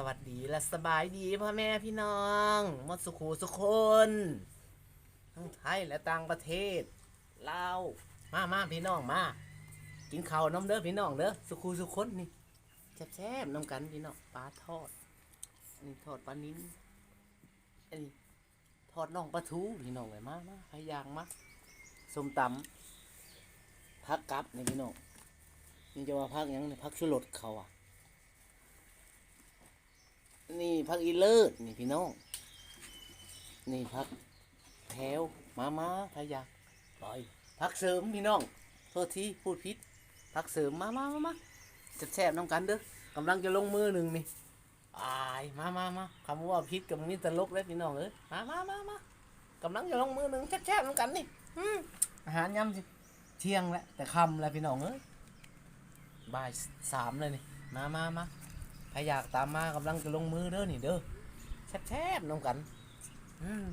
สวัสดีและสบายดีพ่อแม่พี่น้องมดสุขูสุคนทั้งไทยและต่างประเทศลาวมามาพี่น้องมา กินข้าวน้ำเด้อพี่น้องเด้อสุขูสุคนนี่แซ่บๆน้ำกันพี่น้องปลาทอดอันนี้ทอดปลานิ้นอันนี้ทอดน่องปลาทูพี่น้องเลยมามาพายางมาส้มตำพักกับนี่พี่น้องนี่จะว่าพักยังนี่พักชุรสเขาอะ นี่พักอีเลิศนี่พี่น้อง นี่พักแถวมามาพายาปล่อยพักเสริมพี่น้อง โทษทีพูดผิดพักเสริมมามามามาแซ่บๆน้ำกันเด้อกำลังจะลงมือหนึ่งนี่อายมามามาคำว่าพิษกับนี่ตลกเลยพี่น้องเอ้ยมามามามา กำลังจะลงมือหนึ่งแซ่บๆน้ำกันนี่อืมอาหารยำสิเที่ยงแล้วแต่คำแล้วพี่น้องเอ้ยบ่ายสามเลยนี่ มามามา ถ้าอยากตามมากำลังจะลงมือเด้อนี่เด้อแซ่บๆน้องกันอืม